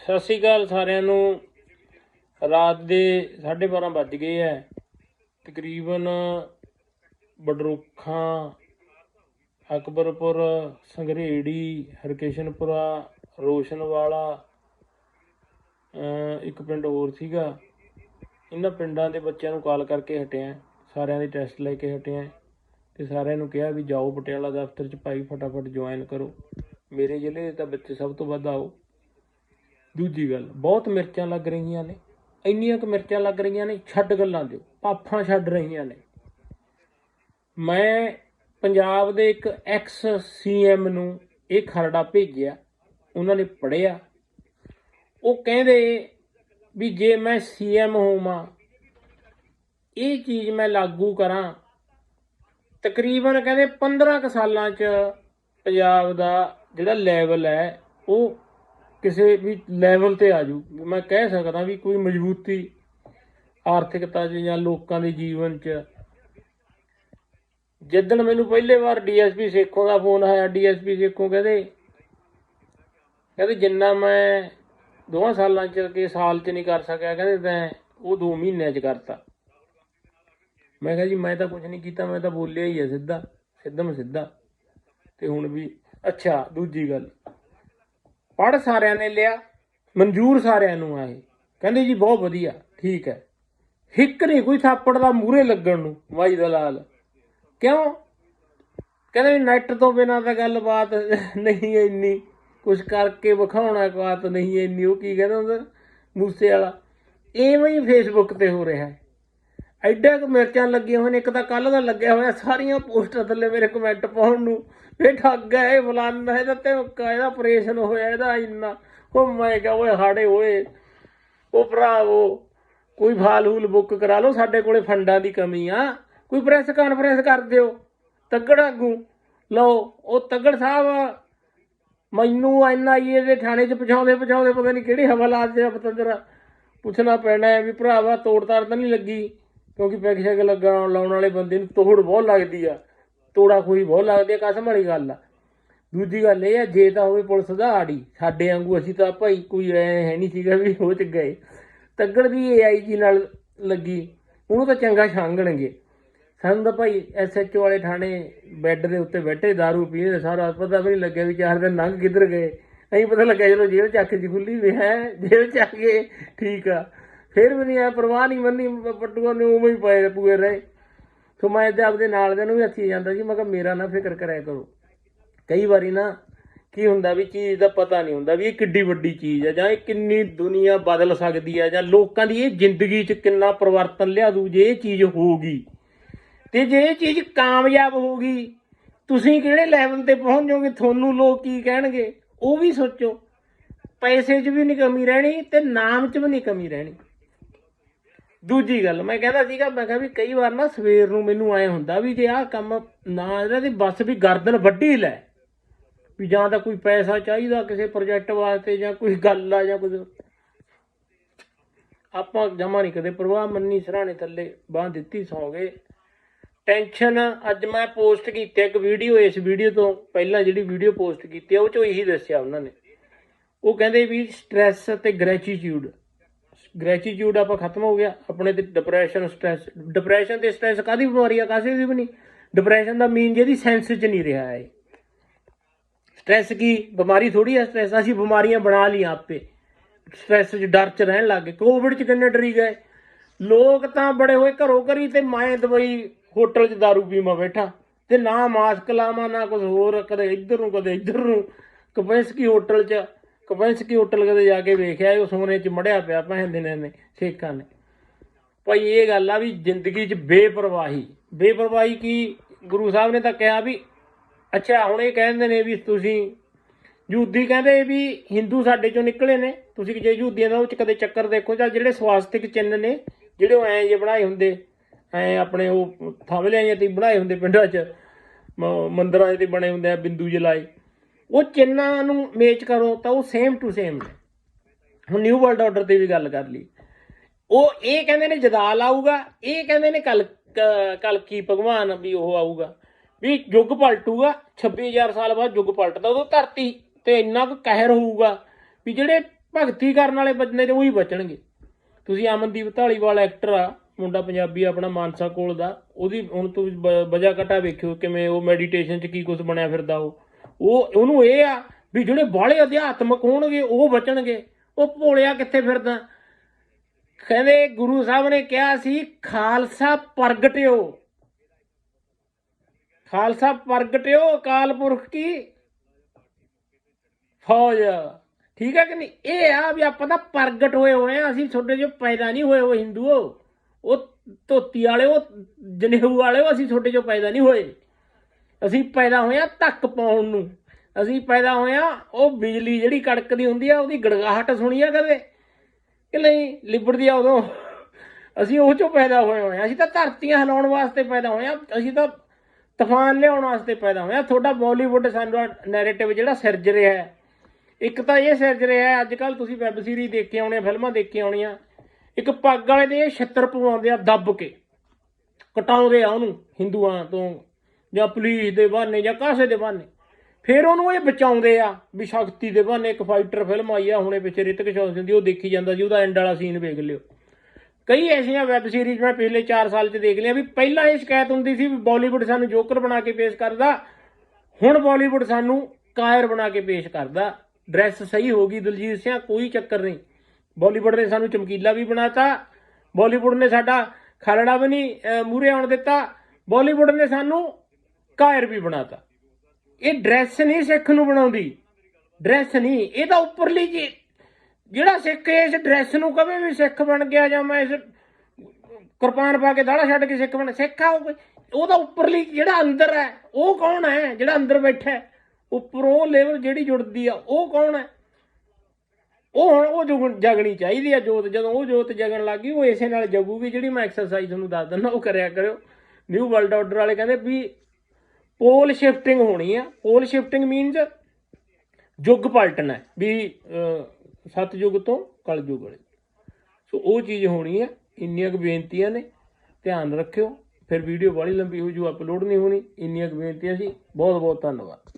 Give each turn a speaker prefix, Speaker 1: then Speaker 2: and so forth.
Speaker 1: ਸਤਿ ਸ਼੍ਰੀ ਅਕਾਲ ਸਾਰਿਆਂ ਨੂੰ। ਰਾਤ ਦੇ 12:30 ਵੱਜ ਗਏ ਐ। ਤਕਰੀਬਨ ਬਡਰੁੱਖਾਂ, ਅਕਬਰਪੁਰ, ਸੰਗਰੇੜੀ, ਹਰਕਿਸ਼ਨਪੁਰਾ, ਰੋਸ਼ਨਵਾਲਾ ਅਮ ਇੱਕ ਪਿੰਡ ਹੋਰ ਸੀਗਾ। ਇਹਨਾਂ ਪਿੰਡਾਂ ਦੇ ਬੱਚਿਆਂ ਨੂੰ ਕਾਲ ਕਰਕੇ ਹਟਿਆ। ਸਾਰਿਆਂ ਦੇ ਟੈਸਟ ਲੈ ਕੇ ਹਟਿਆ। ਤੇ ਸਾਰਿਆਂ ਨੂੰ ਕਿਹਾ ਵੀ ਜਾਓ ਪਟਿਆਲਾ ਦਫ਼ਤਰ 'ਚ ਭਾਈ ਫਟਾਫਟ ਜੁਆਇਨ ਕਰੋ। ਮੇਰੇ ਜ਼ਿਲ੍ਹੇ ਦੇ ਤਾਂ ਬੱਚੇ ਸਭ ਤੋਂ ਵੱਧ ਆਓ। ਦੂਜੀ ਗੱਲ, ਬਹੁਤ ਮਿਰਚਾਂ ਲੱਗ ਰਹੀਆਂ ਨੇ। ਇੰਨੀਆਂ ਕੁ ਮਿਰਚਾਂ ਲੱਗ ਰਹੀਆਂ ਨੇ, ਛੱਡ ਗੱਲਾਂ ਦਿਓ ਪਾਫਾਂ ਛੱਡ ਰਹੀਆਂ ਨੇ। ਮੈਂ ਪੰਜਾਬ ਦੇ ਇੱਕ ਐਕਸ ਸੀਐਮ ਨੂੰ ਇਹ ਖਰੜਾ ਭੇਜਿਆ, ਉਹਨਾਂ ਨੇ ਪੜਿਆ ਉਹ ਕਹਿੰਦੇ ਵੀ ਜੇ ਮੈਂ ਸੀਐਮ ਹੋਵਾਂ, ਇਹ ਚੀਜ਼ ਮੈਂ ਲਾਗੂ ਕਰਾਂ। ਤਕਰੀਬਨ ਕਹਿੰਦੇ 15 ਕੁ ਸਾਲਾਂ ਚ ਪੰਜਾਬ ਦਾ ਜਿਹੜਾ ਲੈਵਲ ਹੈ, ਉਹ ਕਿਸੇ ਵੀ ਲੈਵਲ ਤੇ ਆ ਜੂ ਮੈਂ ਕਹਿ ਸਕਦਾ ਵੀ ਕੋਈ ਮਜ਼ਬੂਤੀ, ਆਰਥਿਕਤਾ 'ਚ ਜਾਂ ਲੋਕਾਂ ਦੇ ਜੀਵਨ 'ਚ। ਜਿੱਦਣ ਮੈਨੂੰ ਪਹਿਲੇ ਵਾਰ ਡੀਐਸਪੀ ਸੇਖੋਂ ਦਾ ਫੋਨ ਆਇਆ ਡੀਐਸਪੀ ਸੇਖੋਂ ਕਹਿੰਦੇ ਕਹਿੰਦੇ ਜਿੰਨਾ ਮੈਂ ਦੋਹਾਂ ਸਾਲਾਂ 'ਚ ਕਿ ਸਾਲ 'ਚ ਨਹੀਂ ਕਰ ਸਕਿਆ, ਕਹਿੰਦੇ ਤੈਂ ਉਹ 2 ਮਹੀਨਿਆਂ 'ਚ ਕਰਤਾ। ਮੈਂ ਕਿਹਾ ਜੀ, ਮੈਂ ਤਾਂ ਕੁਝ ਨਹੀਂ ਕੀਤਾ, ਮੈਂ ਤਾਂ ਬੋਲਿਆ ਹੀ ਆ ਸਿੱਧਾ ਸਿੱਧਮ ਸਿੱਧਾ। ਤੇ ਹੁਣ ਵੀ, ਅੱਛਾ, ਦੂਜੀ ਗੱਲ। ਪੜ ਸਾਰਿਆਂ ਨੇ ਲਿਆ, ਮਨਜ਼ੂਰ ਸਾਰਿਆਂ ਨੂੰ ਆਏ। ਕਹਿੰਦੇ ਜੀ ਬਹੁਤ ਵਧੀਆ, ਠੀਕ ਹੈ। ਹਿੱਕ ਨਹੀਂ ਕੋਈ ਥਾਪੜ ਦਾ ਮੂਹਰੇ ਲੱਗਣ ਨੂੰ ਮਾਈ ਦਲਾਲ। ਕਿਉਂ? ਕਹਿੰਦੇ ਨੈਟ ਤੋਂ ਬਿਨਾਂ ਤਾਂ ਗੱਲਬਾਤ ਨਹੀਂ ਇੰਨੀ। ਕੁਝ ਕਰਕੇ ਵਿਖਾਉਣਾ ਬਾਤ ਨਹੀਂ ਇੰਨੀ, ਉਹ ਕੀ ਕਹਿੰਦਾ ਹੁੰਦਾ, ਮੂਸੇ ਵਾਲਾ। ਐਵੇਂ ਹੀ ਫੇਸਬੁੱਕ ਤੇ ਹੋ ਰਿਹਾ ਹੈ। ਐਡਾ ਕੁ ਮਿਰਚਾਂ ਲੱਗੀਆਂ ਹੋਈਆਂ ਨੇ, ਇੱਕ ਤਾਂ ਕੱਲ ਦਾ ਲੱਗਿਆ ਹੋਇਆ, ਸਾਰੀਆਂ ਪੋਸਟਾਂ ਥੱਲੇ ਮੇਰੇ ਕਮੈਂਟ ਪਾਉਣ ਨੂੰ। ਇਹ ਠੱਗ ਹੈ, ਇਹ ਫਲਾਨਾ ਇਹਦਾ ਤੇ ਇਹਦਾ ਆਪਰੇਸ਼ਨ ਹੋਇਆ, ਇਹਦਾ ਇੰਨਾ। ਉਹ ਮੈਂ ਕਿਹਾ, ਓਏ ਹਾੜੇ ਓਏ, ਉਹ ਭਰਾਵੋ ਕੋਈ ਫਾਲਹੂਲ ਬੁੱਕ ਕਰਾ ਲਓ, ਸਾਡੇ ਕੋਲੇ ਫੰਡਾਂ ਦੀ ਕਮੀ ਆ। ਕੋਈ ਪ੍ਰੈਸ ਕਾਨਫਰੰਸ ਕਰ ਦਿਓ, ਤੱਗੜ ਆਗੂ ਲਓ, ਉਹ ਤੱਗੜ ਸਾਹਿਬ ਮੈਨੂੰ ਐਨਆਈਏ ਦੇ ਥਾਣੇ 'ਚ ਪਹੁੰਚਾਉਂਦੇ ਪਹੁੰਚਾਉਂਦੇ ਪਤਾ ਨਹੀਂ ਕਿਹੜੀ ਹਵਾਲਾਤ 'ਚ ਪਤੰਦਰਾ ਪੁੱਛਣਾ ਪੈਣਾ ਹੈ ਵੀ ਭਰਾਵਾ ਤੋੜ ਤਾੜ ਤਾਂ ਨਹੀਂ ਲੱਗੀ, ਕਿਉਂਕਿ ਪੈਗ ਸ਼ੈਗ ਲੱਗਾ ਲਾਉਣ ਵਾਲੇ ਬੰਦੇ ਨੂੰ ਤੋੜ ਬਹੁਤ ਲੱਗਦੀ ਆ। ਤੋੜਾ ਕੋਈ ਬਹੁਤ ਲੱਗਦੀ ਆ, ਕਸਮ ਵਾਲੀ ਗੱਲ ਆ। ਦੂਜੀ ਗੱਲ ਇਹ ਆ, ਜੇ ਤਾਂ ਹੋਵੇ ਪੁਲਿਸ ਦਾ ਆੜੀ, ਸਾਡੇ ਵਾਂਗੂ ਅਸੀਂ ਤਾਂ ਭਾਈ ਕੋਈ ਐ ਹੈ ਨਹੀਂ ਸੀਗਾ ਵੀ ਹੋ ਚ ਗਏ। ਤੱਗੜ ਵੀ ਦੀ ਏਆਈਜੀ ਨਾਲ ਲੱਗੀ, ਉਹਨੂੰ ਤਾਂ ਚੰਗਾ ਛਾਂਗਣਗੇ। ਸਾਨੂੰ ਤਾਂ ਭਾਈ ਐਸਐਚਓ ਵਾਲੇ ਥਾਣੇ ਬੈੱਡ ਦੇ ਉੱਤੇ ਬੈਠੇ दारू ਪੀਂਦੇ ਸਾਰਾ ਪਤਾ ਵੀ ਨਹੀਂ ਲੱਗਿਆ ਵੀ ਚਾਰ ਦਿਨ ਲੰਘ ਕਿੱਧਰ ਗਏ। ਨਹੀਂ ਪਤਾ ਲੱਗਿਆ ਚਲੋ ਜੇਲ੍ਹ ਚੱਕ ਜੀ ਖੁੱਲੀ ਵੀ ਹੈ, ਜੇਲ੍ਹ ਚੱਕ ਗਏ ਠੀਕ ਆ। ਫਿਰ ਵੀ ਨਹੀਂ ਆ, ਪਰਵਾਹ ਨਹੀਂ ਮੰਨੀ ਪੱਟੂਆਂ ਨੇ ਉਵੇਂ ਹੀ ਪਏ ਪੂਏ ਰਹੇ। ਸੋ ਮੈਂ ਤੇ ਆਪਦੇ ਨਾਲ ਦੇ ਨੂੰ ਵੀ ਹੱਥੀ ਜਾਂਦਾ ਸੀ, ਮੈਂ ਕਿਹਾ ਮੇਰਾ ਨਾ ਫਿਕਰ ਕਰਿਆ ਕਰੋ। ਕਈ ਵਾਰੀ ਨਾ ਕੀ ਹੁੰਦਾ ਵੀ ਚੀਜ਼ ਦਾ ਪਤਾ ਨਹੀਂ ਹੁੰਦਾ ਵੀ ਇਹ ਕਿੱਡੀ ਵੱਡੀ ਚੀਜ਼ ਹੈ ਜਾਂ ਇਹ ਕਿੰਨੀ ਦੁਨੀਆ ਬਦਲ ਸਕਦੀ ਹੈ ਜਾਂ ਲੋਕਾਂ ਦੀ ਇਹ ਜ਼ਿੰਦਗੀ 'ਚ ਕਿੰਨਾ ਪਰਿਵਰਤਨ ਲਿਆ ਦੂ ਜੇ ਇਹ ਚੀਜ਼ ਹੋਊਗੀ। ਤੇ ਜੇ ਇਹ ਚੀਜ਼ ਕਾਮਯਾਬ ਹੋਊਗੀ, ਤੁਸੀਂ ਕਿਹੜੇ ਲੈਵਲ ਤੇ ਪਹੁੰਚ ਜਾਓਗੇ? ਤੁਹਾਨੂੰ ਲੋਕ ਕੀ ਕਹਿਣਗੇ? ਉਹ ਵੀ ਸੋਚੋ। ਪੈਸੇ 'ਚ ਵੀ ਨਹੀਂ ਕਮੀ ਰਹਿਣੀ ਤੇ ਨਾਮ 'ਚ ਵੀ ਨਹੀਂ ਕਮੀ ਰਹਿਣੀ। ਦੂਜੀ ਗੱਲ, ਮੈਂ ਕਹਿੰਦਾ ਸੀਗਾ, ਮੈਂ ਕਿਹਾ ਵੀ ਕਈ ਵਾਰ ਨਾ ਸਵੇਰ ਨੂੰ ਮੈਨੂੰ ਐ ਹੁੰਦਾ ਵੀ ਜੇ ਆਹ ਕੰਮ ਨਾ ਇਹਨਾਂ ਦੀ ਬਸ ਵੀ ਗਰਦਨ ਵੱਢੀ ਲੈ, ਵੀ ਜਾਂ ਤਾਂ ਕੋਈ ਪੈਸਾ ਚਾਹੀਦਾ ਕਿਸੇ ਪ੍ਰੋਜੈਕਟ ਵਾਸਤੇ ਜਾਂ ਕੋਈ ਗੱਲ ਆ ਜਾਂ ਕੁਝ। ਆਪਾਂ ਜਮਾ ਨਹੀਂ ਕਦੇ ਪ੍ਰਵਾਹ ਮੰਨੀ ਸਰਾਣੇ ਥੱਲੇ ਬਾਹ ਦਿੱਤੀ ਸੌ ਗਏ ਟੈਨਸ਼ਨ ਅੱਜ ਮੈਂ ਪੋਸਟ ਕੀਤੀ, ਇੱਕ ਵੀਡੀਓ ਇਸ ਵੀਡੀਓ ਤੋਂ ਪਹਿਲਾਂ ਜਿਹੜੀ ਵੀਡੀਓ ਪੋਸਟ ਕੀਤੀ ਉਹ ਚੋਂ ਇਹੀ ਦੱਸਿਆ ਉਹਨਾਂ ਨੇ। ਉਹ ਕਹਿੰਦੇ ਵੀ ਸਟ੍ਰੈਸ ਤੇ ਗ੍ਰੈਟੀਟਿਊਡ ਗ੍ਰੈਟੀਟਿਊਡ ਆਪਾਂ ਖਤਮ ਹੋ ਗਿਆ, ਆਪਣੇ ਤੇ ਡਿਪਰੈਸ਼ਨ ਸਟ੍ਰੈਸ ਡਿਪਰੈਸ਼ਨ ਤੇ ਸਟ੍ਰੈਸ ਕਾਦੀ ਬਿਮਾਰੀ ਆ ਕਾਸੇ ਦੀ ਵੀ ਨਹੀਂ। ਡਿਪਰੈਸ਼ਨ ਦਾ ਮੀਨ ਜਿਹਦੀ ਸੈਂਸ 'ਚ ਨਹੀਂ ਰਿਹਾ ਹੈ ਸਟ੍ਰੈਸ ਕੀ? ਬਿਮਾਰੀ ਥੋੜੀ ਹੈ ਸਟ੍ਰੈਸ ਅਸੀਂ ਬਿਮਾਰੀਆਂ ਬਣਾ ਲਈਆਂ ਆਪੇ। ਸਟ੍ਰੈਸ 'ਚ ਡਰ 'ਚ ਰਹਿਣ ਲੱਗ ਗਏ। ਕੋਵਿਡ 'ਚ ਕਿੰਨੇ ਡਰੀ ਗਏ। ਲੋਕ ਤਾਂ ਬੜੇ ਹੋਏ ਘਰੋਂ ਘਰੀ ਤੇ ਮੈਂ ਦਵਾਈ ਹੋਟਲ 'ਚ दारू ਪੀਵਾਂ ਬੈਠਾ। ਤੇ ਨਾ ਮਾਸਕ ਲਾਵਾਂ, ਨਾ ਕੁਝ ਹੋਰ, ਕਦੇ ਇੱਧਰ ਨੂੰ, ਕਦੇ ਇੱਧਰ ਨੂੰ। ਕਪੈਂਸਕੀ ਹੋਟਲ 'ਚ ਕਪੈਂਸਕੀ ਹੋਟਲ ਕਦੇ ਜਾ ਕੇ ਵੇਖਿਆ, ਉਹ ਸੋਨੇ 'ਚ ਮੜਿਆ ਪਿਆ ਭੈਣ ਦੇ ਨੇ ਸ਼ੇਖਾਂ ਨੇ। ਭਾਈ ਇਹ ਗੱਲ ਆ ਵੀ ਜ਼ਿੰਦਗੀ 'ਚ ਬੇਪਰਵਾਹੀ। ਬੇਪਰਵਾਹੀ ਕੀ? ਗੁਰੂ ਸਾਹਿਬ ਨੇ ਤਾਂ ਕਿਹਾ ਵੀ, ਅੱਛਾ, ਹੁਣ ਇਹ ਕਹਿੰਦੇ ਨੇ ਵੀ ਤੁਸੀਂ ਯਹੂਦੀ ਕਹਿੰਦੇ ਵੀ ਹਿੰਦੂ ਸਾਡੇ ਚੋਂ ਨਿਕਲੇ ਨੇ। ਤੁਸੀਂ ਜੇ ਯਹੂਦੀਆਂ ਦਾ ਉਹ ਚ ਕਦੇ ਚੱਕਰ ਦੇਖੋ, ਜਾਂ ਜਿਹੜੇ ਸਵਾਸਤਿਕ ਚਿੰਨ ਨੇ, ਜਿਹੜੇ ਉਹ ਐਂ ਜੇ ਬਣਾਏ ਹੁੰਦੇ, ਐ ਆਪਣੇ ਉਹ ਥਾਵਲਿਆਂ ਜਿਹੇ ਤੇ ਬਣਾਏ ਹੁੰਦੇ ਪਿੰਡਾਂ 'ਚ, ਮ- ਮੰਦਿਰਾਂ 'ਚ ਤੇ ਬਣੇ ਹੁੰਦੇ ਆ ਬਿੰਦੂ ਜਿਹੇ ਉਹ ਚਿੰਨਾਂ ਨੂੰ ਮੇਚ ਕਰੋ ਤਾਂ ਉਹ ਸੇਮ ਟੂ ਸੇਮ ਨੇ। ਹੁਣ ਨਿਊ ਵਰਲਡ ਆਰਡਰ ਤੇ ਵੀ ਗੱਲ ਕਰ ਲਈ। ਉਹ ਇਹ ਕਹਿੰਦੇ ਨੇ ਜਦਾਲ ਆਊਗਾ, ਇਹ ਕਹਿੰਦੇ ਨੇ ਕਲ ਕਲ ਕੀ ਭਗਵਾਨ ਵੀ ਉਹ ਆਊਗਾ। ਵੀ ਯੁੱਗ ਪਲਟੂਗਾ 26000 ਸਾਲ ਬਾਅਦ ਯੁੱਗ ਪਲਟਦਾ, ਉਦੋਂ ਧਰਤੀ ਤੇ ਇੰਨਾ ਕੁ ਕਹਿਰ ਹੋਊਗਾ ਵੀ ਜਿਹੜੇ ਭਗਤੀ ਕਰਨ ਵਾਲੇ ਬੰਦੇ ਤੇ ਉਹੀ ਬਚਣਗੇ। ਤੁਸੀਂ ਅਮਨਦੀਪ ਢਾਲੀਵਾਲ ਐਕਟਰ ਆ, ਮੁੰਡਾ ਪੰਜਾਬੀ ਆਪਣਾ ਮਾਨਸਾ ਕੋਲ ਦਾ, ਉਹਦੀ ਹੁਣ ਤੁਸੀਂ ਬ- ਵਜਾ ਕਟਾ ਵੇਖਿਓ ਕਿਵੇਂ ਉਹ ਮੈਡੀਟੇਸ਼ਨ 'ਚ ਕੀ ਕੁਝ ਬਣਿਆ ਫਿਰਦਾ ਉਹ। ਉਹ, ਉਹਨੂੰ ਇਹ ਆ ਵੀ ਜਿਹੜੇ ਬਾਹਲੇ ਅਧਿਆਤਮਕ ਹੋਣਗੇ, ਉਹ ਬਚਣਗੇ। ਉਹ ਭੋਲਿਆ ਕਿੱਥੇ ਫਿਰਦਾ? ਕਹਿੰਦੇ ਗੁਰੂ ਸਾਹਿਬ ਨੇ ਕਿਹਾ ਸੀ, ਖਾਲਸਾ ਪ੍ਰਗਟਿਓ। ਖਾਲਸਾ ਪ੍ਰਗਟਿਓ, ਅਕਾਲ ਪੁਰਖ ਕੀ? ਫੌਜ। ਠੀਕ ਹੈ ਕਿ ਨਹੀਂ? ਇਹ ਆ ਵੀ ਆਪਾਂ ਤਾਂ ਪ੍ਰਗਟ ਹੋਏ ਹੋਏ ਆ, ਅਸੀਂ ਤੁਹਾਡੇ ਜਿਹੇ ਪੈਦਾ ਨਹੀਂ ਹੋਏ ਹੋਏ ਹਿੰਦੂਓ, ਉਹ ਧੋਤੀ ਵਾਲੇ, ਉਹ ਜਨੇਊ ਵਾਲੇ, ਉਹ ਅਸੀਂ ਤੁਹਾਡੇ ਜਿਹੇ ਪੈਦਾ ਨਹੀਂ ਹੋਏ। ਅਸੀਂ ਪੈਦਾ ਹੋਏ ਆ ਧੱਕ ਪਾਉਣ ਨੂੰ। ਅਸੀਂ ਪੈਦਾ ਹੋਏ ਆ, ਉਹ ਬਿਜਲੀ ਜਿਹੜੀ ਕੜਕਦੀ ਹੁੰਦੀ ਆ, ਉਹਦੀ ਗੜਗਾਹਟ ਸੁਣੀ ਆ ਕਦੇ? ਕਿ ਨਹੀਂ, ਲਿਬੜਦੀ ਆ ਉਦੋਂ। ਅਸੀਂ ਉਹ ਚੋਂ ਪੈਦਾ ਹੋਏ ਹੋਏ ਆ। ਅਸੀਂ ਤਾਂ ਧਰਤੀਆਂ ਹਿਲਾਉਣ ਵਾਸਤੇ ਪੈਦਾ ਹੋਏ ਆ। ਅਸੀਂ ਤਾਂ ਤੂਫਾਨ ਲਿਆਉਣ ਵਾਸਤੇ ਪੈਦਾ ਹੋਏ ਆ। ਤੁਹਾਡਾ ਬਾਲੀਵੁੱਡ ਸਾਨੂੰ ਨੈਰੇਟਿਵ ਜਿਹੜਾ ਸਿਰਜ ਰਿਹਾ ਹੈ। ਇੱਕ ਤਾਂ ਇਹ ਸਿਰਜ ਰਿਹਾ ਹੈ ਅੱਜ ਕੱਲ ਤੁਸੀਂ ਵੈਬ ਸੀਰੀਜ਼ ਦੇਖ ਕੇ ਆਉਣੇ ਫਿਲਮਾਂ ਦੇਖ ਕੇ ਆਉਣੀਆਂ। ਇੱਕ ਪੱਗ ਵਾਲੇ ਦੇ ਇਹ ਛੱਤਰ ਪਵਾਉਂਦੇ ਆ ਦੱਬ ਕੇ। ਕਟਾਉਂਦੇ ਆ ਉਹਨੂੰ, ਹਿੰਦੂਆਂ ਤੋਂ ਜਾਂ ਪੁਲਿਸ ਦੇ ਬਹਾਨੇ ਜਾਂ ਕਾਸੇ ਦੇ ਬਹਾਨੇ। ਫਿਰ ਉਹਨੂੰ ਇਹ ਬਚਾਉਂਦੇ ਆ ਵੀ ਸ਼ਕਤੀ ਦੇ ਬਹਾਨੇ ਇੱਕ ਫਾਈਟਰ ਫਿਲਮ ਆਈ ਆ, ਹੁਣੇ ਪਿੱਛੇ ਰਿਤਿਕ ਰੋਸ਼ਨ ਦੀ, ਉਹ ਦੇਖੀ ਜਾਂਦਾ ਸੀ, ਉਹਦਾ ਐਂਡ ਵਾਲਾ ਸੀਨ ਵੇਖ ਲਿਓ। ਕਈ ਐਸੀਆਂ ਵੈਬ ਸੀਰੀਜ਼ ਮੈਂ ਪਿਛਲੇ 4 ਸਾਲ 'ਚ ਦੇਖ ਲਿਆ ਵੀ ਪਹਿਲਾਂ ਇਹ ਸ਼ਿਕਾਇਤ ਹੁੰਦੀ ਸੀ ਵੀ ਬਾਲੀਵੁੱਡ ਸਾਨੂੰ ਜੋਕਰ ਬਣਾ ਕੇ ਪੇਸ਼ ਕਰਦਾ, ਹੁਣ ਬਾਲੀਵੁੱਡ ਸਾਨੂੰ ਕਾਇਰ ਬਣਾ ਕੇ ਪੇਸ਼ ਕਰਦਾ। ਡਰੈਸ ਸਹੀ ਹੋ ਗਈ ਦਲਜੀਤ ਸਿੰਘ ਕੋਈ ਚੱਕਰ ਨਹੀਂ। ਬਾਲੀਵੁੱਡ ਨੇ ਸਾਨੂੰ ਚਮਕੀਲਾ ਵੀ ਬਣਾਤਾ ਬਾਲੀਵੁੱਡ ਨੇ ਸਾਡਾ ਖਲੜਾ ਵੀ ਨਹੀਂ ਮੂਰੇ ਆਉਣ ਦਿੱਤਾ। ਬਾਲੀਵੁੱਡ ਨੇ ਸਾਨੂੰ ਕਾਇਰ ਵੀ ਬਣਾਤਾ। ਇਹ ਡਰੈਸ ਨਹੀਂ ਸਿੱਖ ਨੂੰ ਬਣਾਉਂਦੀ। ਡਰੈਸ ਨਹੀਂ, ਇਹਦਾ ਉੱਪਰਲੀ ਜੀ, ਜਿਹੜਾ ਸਿੱਖ ਇਸ ਡਰੈਸ ਨੂੰ ਕਵੇ ਵੀ ਸਿੱਖ ਬਣ ਗਿਆ ਜਾਂ ਮੈਂ ਇਸ ਕੁਰਬਾਨ ਪਾ ਕੇ ਦਾੜਾ ਛੱਡ ਕੇ ਸਿੱਖ ਬਣ, ਸਿੱਖ ਆ ਉਹਦਾ ਉੱਪਰਲੀ ਜਿਹੜਾ ਅੰਦਰ ਹੈ, ਉਹ ਕੌਣ ਹੈ ਜਿਹੜਾ ਅੰਦਰ ਬੈਠਾ ਹੈ? ਉੱਪਰੋਂ ਲੈਵਲ ਜਿਹੜੀ ਜੁੜਦੀ ਆ, ਉਹ ਕੌਣ ਹੈ? ਉਹ ਹੁਣ ਉਹ ਜੁਗ- ਜਗਣੀ ਚਾਹੀਦੀ ਆ ਜੋਤ, ਜਦੋਂ ਉਹ ਜੋਤ ਜਗਣ ਲੱਗੀ ਉਹ ਇਸੇ ਨਾਲ ਜਗੂਗੀ ਜਿਹੜੀ ਮੈਂ ਐਕਸਰਸਾਈਜ਼ ਤੁਹਾਨੂੰ ਦੱਸ ਦਿੰਦਾ, ਉਹ ਕਰਿਆ ਕਰਿਓ। ਨਿਊ ਵਰਲਡ ਆਰਡਰ ਵਾਲੇ ਕਹਿੰਦੇ ਵੀ ਪੋਲ ਸ਼ਿਫਟਿੰਗ ਹੋਣੀ ਆ। ਪੋਲ ਸ਼ਿਫਟਿੰਗ ਮੀਨਸ ਯੁੱਗ ਪਲਟਣਾ ਹੈ, ਵੀ ਅਹ, ਸਤਯੁਗ ਤੋਂ ਕਲਯੁਗ ਵਾਲੇ। ਸੋ ਉਹ ਚੀਜ਼ ਹੋਣੀ ਹੈ ਇੰਨੀਆਂ ਕੁ ਬੇਨਤੀਆਂ ਨੇ ਧਿਆਨ ਰੱਖਿਓ। ਫਿਰ ਵੀਡੀਓ ਬੜੀ ਲੰਬੀ ਹੋ ਜੂ ਅਪਲੋਡ ਨਹੀਂ ਹੋਣੀ। ਇੰਨੀਆਂ ਕੁ ਬੇਨਤੀਆਂ ਸੀ। ਬਹੁਤ ਬਹੁਤ ਧੰਨਵਾਦ।